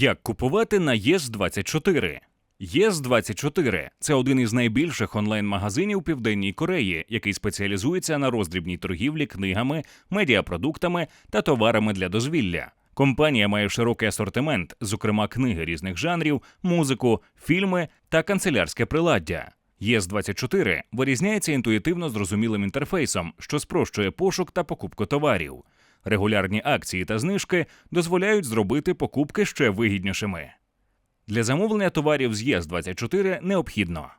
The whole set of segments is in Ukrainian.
Як купувати на ЄС24? ЄС24 – це один із найбільших онлайн-магазинів Південній Кореї, який спеціалізується на роздрібній торгівлі книгами, медіапродуктами та товарами для дозвілля. Компанія має широкий асортимент, зокрема книги різних жанрів, музику, фільми та канцелярське приладдя. ЄС24 вирізняється інтуїтивно зрозумілим інтерфейсом, що спрощує пошук та покупку товарів. Регулярні акції та знижки дозволяють зробити покупки ще вигіднішими. Для замовлення товарів з ЄС24 необхідно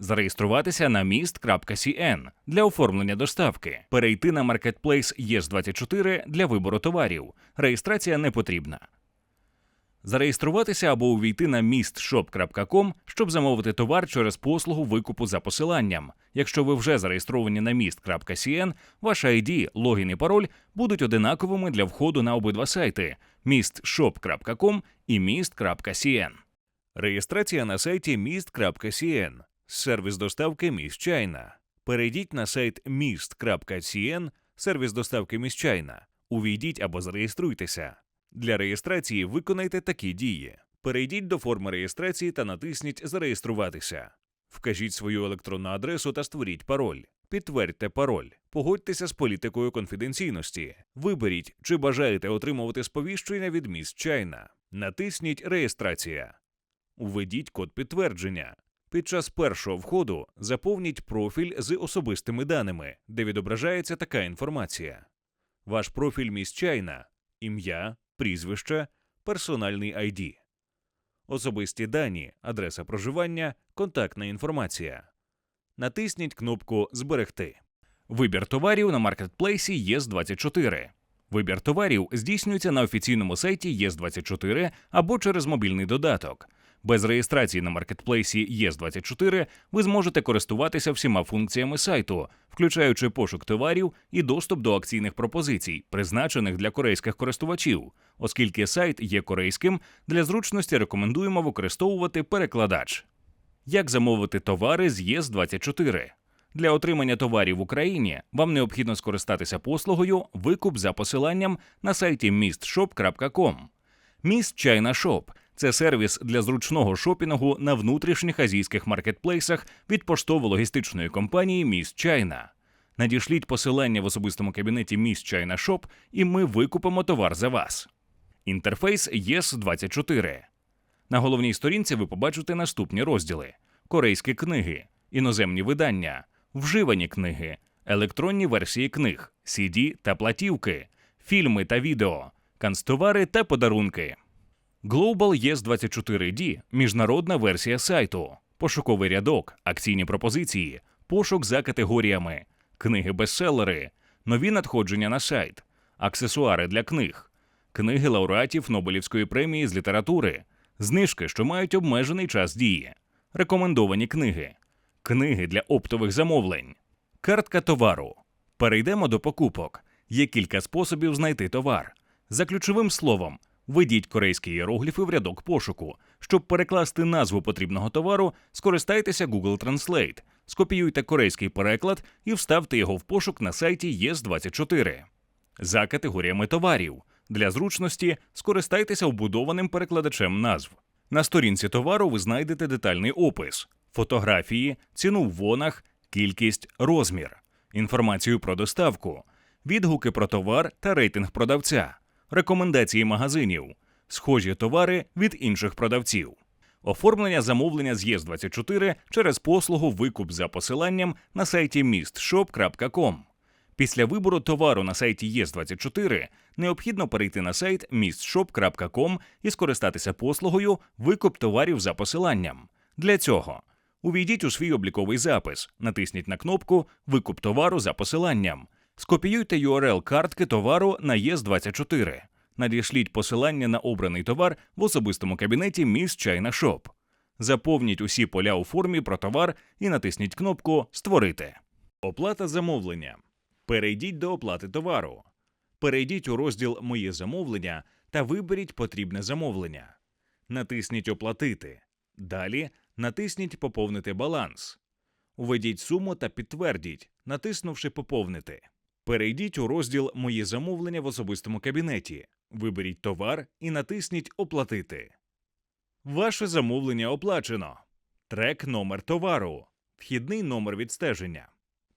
зареєструватися на міст.cn для оформлення доставки, перейти на маркетплейс ЄС24 для вибору товарів. Реєстрація не потрібна. Зареєструватися або увійти на mistshop.com, щоб замовити товар через послугу викупу за посиланням. Якщо ви вже зареєстровані на mist.cn, ваш ID, логін і пароль будуть одинаковими для входу на обидва сайти mistshop.com і mist.cn. Реєстрація на сайті mist.cn. Сервіс доставки Міщайна. Перейдіть на сайт mist.cn, сервіс доставки Міщайна. Увійдіть або зареєструйтеся. Для реєстрації виконайте такі дії. Перейдіть до форми реєстрації та натисніть Зареєструватися. Вкажіть свою електронну адресу та створіть пароль. Підтвердьте пароль. Погодьтеся з політикою конфіденційності. Виберіть, чи бажаєте отримувати сповіщення від міст Чайна. Натисніть Реєстрація. Введіть код підтвердження. Під час першого входу заповніть профіль з особистими даними, де відображається така інформація. Ваш профіль міст Чайна, ім'я, прізвище, персональний ID. Особисті дані, адреса проживання, контактна інформація. Натисніть кнопку Зберегти. Вибір товарів на маркетплейсі ЄС24. Вибір товарів здійснюється на офіційному сайті ЄС24 або через мобільний додаток. Без реєстрації на маркетплейсі ЄС24 ви зможете користуватися всіма функціями сайту, включаючи пошук товарів і доступ до акційних пропозицій, призначених для корейських користувачів. Оскільки сайт є корейським, для зручності рекомендуємо використовувати перекладач. Як замовити товари з ЄС24? Для отримання товарів в Україні вам необхідно скористатися послугою Викуп за посиланням на сайті mistshop.com. Міст China Shop – це сервіс для зручного шопінгу на внутрішніх азійських маркетплейсах від поштово-логістичної компанії Міст China. Надішліть посилання в особистому кабінеті Міст China Shop і ми викупимо товар за вас. Інтерфейс ЄС24. На головній сторінці ви побачите наступні розділи: корейські книги, іноземні видання, вживані книги, електронні версії книг, CD та платівки, фільми та відео, канцтовари та подарунки. Global ES24D – міжнародна версія сайту, пошуковий рядок, акційні пропозиції, пошук за категоріями, книги-бестселери, нові надходження на сайт, аксесуари для книг, книги лауреатів Нобелівської премії з літератури, знижки, що мають обмежений час дії, рекомендовані книги, книги для оптових замовлень, картка товару. Перейдемо до покупок. Є кілька способів знайти товар. За ключовим словом, введіть корейські іерогліфи в рядок пошуку. Щоб перекласти назву потрібного товару, скористайтеся Google Translate, скопіюйте корейський переклад і вставте його в пошук на сайті ЄС24. За категоріями товарів. Для зручності скористайтеся вбудованим перекладачем назв. На сторінці товару ви знайдете детальний опис, фотографії, ціну в вонах, кількість, розмір, інформацію про доставку, відгуки про товар та рейтинг продавця, рекомендації магазинів, схожі товари від інших продавців. Оформлення замовлення з ЄС24 через послугу Викуп за посиланням на сайті mistshop.com. Після вибору товару на сайті ЄС24 необхідно перейти на сайт mistshop.com і скористатися послугою Викуп товарів за посиланням. Для цього увійдіть у свій обліковий запис, натисніть на кнопку Викуп товару за посиланням, скопіюйте URL картки товару на ЄС24, надішліть посилання на обраний товар в особистому кабінеті Miss China Shop. Заповніть усі поля у формі про товар і натисніть кнопку Створити. Оплата замовлення. Перейдіть до оплати товару. Перейдіть у розділ Моє замовлення та виберіть потрібне замовлення. Натисніть Оплатити. Далі натисніть Поповнити баланс. Введіть суму та підтвердіть, натиснувши Поповнити. Перейдіть у розділ Мої замовлення в особистому кабінеті. Виберіть товар і натисніть Оплатити. Ваше замовлення оплачено. Трек номер товару. Вхідний номер відстеження.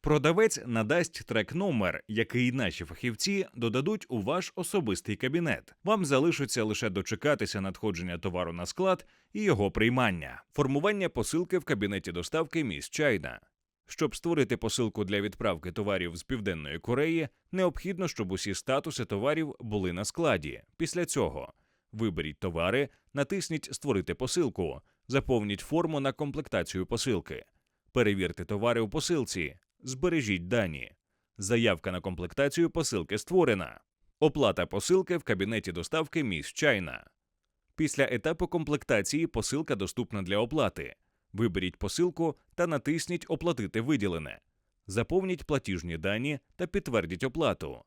Продавець надасть трек номер, який наші фахівці додадуть у ваш особистий кабінет. Вам залишиться лише дочекатися надходження товару на склад і його приймання. Формування посилки в кабінеті доставки міс Чайна. Щоб створити посилку для відправки товарів з Південної Кореї, необхідно, щоб усі статуси товарів були на складі. Після цього виберіть товари, натисніть Створити посилку, заповніть форму на комплектацію посилки. Перевірте товари у посилці, збережіть дані. Заявка на комплектацію посилки створена. Оплата посилки в кабінеті доставки Міс Чайна. Після етапу комплектації посилка доступна для оплати. Виберіть посилку та натисніть Оплатити виділене. Заповніть платіжні дані та підтвердіть оплату.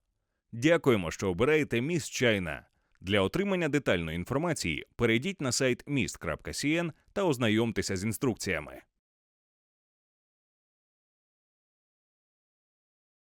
Дякуємо, що обираєте міст Чайна. Для отримання детальної інформації перейдіть на сайт mist.cn та ознайомтеся з інструкціями.